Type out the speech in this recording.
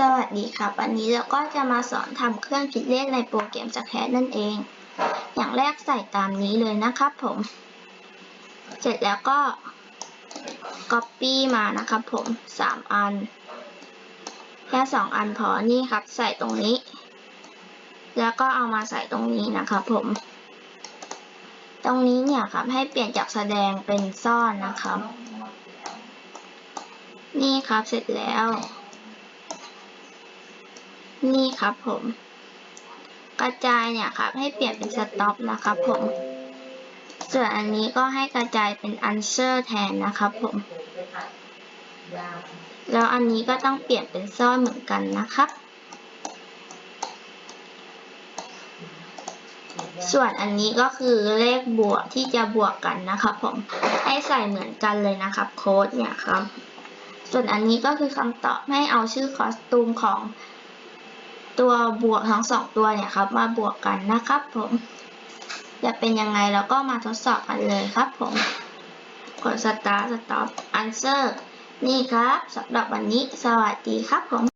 สวัสดีครับ วันนี้เราก็จะมาสอนทำเครื่องคิดเลขในโปรแกรมสแครนั่นเอง อย่างแรกใส่ตามนี้เลยนะครับผม เสร็จแล้วก็ Copy มานะครับผมสามอัน แค่สองอันพอ นี่ครับ ใส่ตรงนี้ แล้วก็เอามาใส่ตรงนี้นะครับผม ตรงนี้เนี่ยครับ ให้เปลี่ยนจากแสดงเป็นซ่อนนะครับ นี่ครับ เสร็จแล้ว นี่ครับผม กระจายเนี่ยครับ ให้เปลี่ยนเป็นสต็อปนะครับผม ส่วนอันนี้ก็ให้กระจายเป็น answer แทนนะครับผม แล้วอันนี้ก็ต้องเปลี่ยนเป็นซ่อนเหมือนกันนะครับ ส่วนอันนี้ก็คือเลขบวกที่จะบวกกันนะครับผม ให้ใส่เหมือนกันเลยนะครับโค้ดเนี่ยครับ ส่วนอันนี้ก็คือคำตอบให้เอาชื่อคอสตูมของ ตัวบวกทั้งสองตัวเนี่ยครับ มาบวกกันนะครับผมจะเป็นยังไงเราก็มาทดสอบกันเลยครับผมกด start stop answer นี่ครับสำหรับวันนี้สวัสดีครับผม